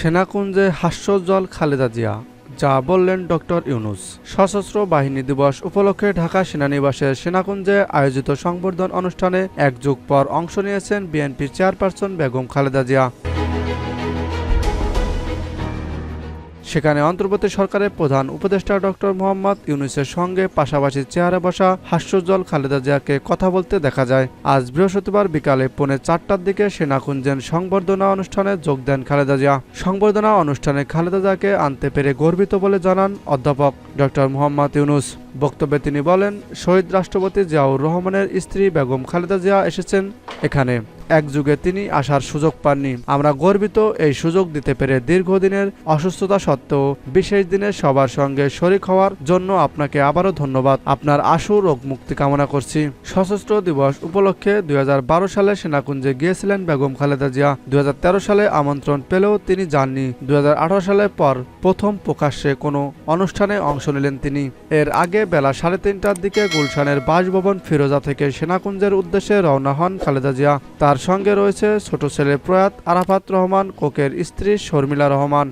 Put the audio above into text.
সেনাকুঞ্জে হাস্যজ্জ্বল খালেদা জিয়া, যা বললেন ডক্টর ইউনুস। সশস্ত্র বাহিনী দিবস উপলক্ষে ঢাকা সেনানিবাসের সেনাকুঞ্জে আয়োজিত সংবর্ধন অনুষ্ঠানে এক যুগ পর অংশ নিয়েছেন বিএনপির চেয়ারপারসন বেগম খালেদা জিয়া। সেখানে অন্তর্বর্তী সরকারের প্রধান উপদেষ্টা ডক্টর মোহাম্মদ ইউনুসের সঙ্গে পাশাপাশি চেয়ারে বসা হাস্যজ্জ্বল খালেদা জিয়াকে কথা বলতে দেখা যায়। আজ বৃহস্পতিবার বিকালে পৌনে চারটার দিকে সেনাকুঞ্জেন সংবর্ধনা অনুষ্ঠানে যোগ দেন খালেদা জিয়া। সংবর্ধনা অনুষ্ঠানে খালেদা জিয়াকে আনতে পেরে গর্বিত বলে জানান অধ্যাপক ডক্টর মোহাম্মদ ইউনুস। বক্তব্যে তিনি বলেন, শহীদ রাষ্ট্রপতি জিয়াউর রহমানের স্ত্রী বেগম খালেদা জিয়া এসেছেন এখানে। এক যুগে তিনি আসার সুযোগ পাননি। আমরা গর্বিত এই সুযোগ দিতে পেরে দীর্ঘদিনের অসুস্থতা সত্ত্বেও বিশেষ দিনে সবার সঙ্গে শরিক হওয়ার জন্য আপনাকে আবারও ধন্যবাদ। আপনার আশু রোগ মুক্তি কামনা করছি। সশস্ত্র দিবস উপলক্ষে দুই হাজার বারো সালে সেনাকুঞ্জে গিয়েছিলেন বেগম খালেদা জিয়া। দুই হাজার তেরো সালে আমন্ত্রণ পেলেও তিনি যাননি। দুই সালের পর প্রথম প্রকাশ্যে কোনো অনুষ্ঠানে অংশ নিলেন তিনি। এর আগে বেলা সাড়ে তিনটার দিকে গুলশানের বাসভবন ফিরোজা থেকে সেনাকুঞ্জের উদ্দেশ্যে রওনা হন খালেদা জিয়া। তার সঙ্গে রয়েছে ছোট ছেলে প্রয়াত আরাফাত রহমান কোকের স্ত্রী শর্মিলা রহমান।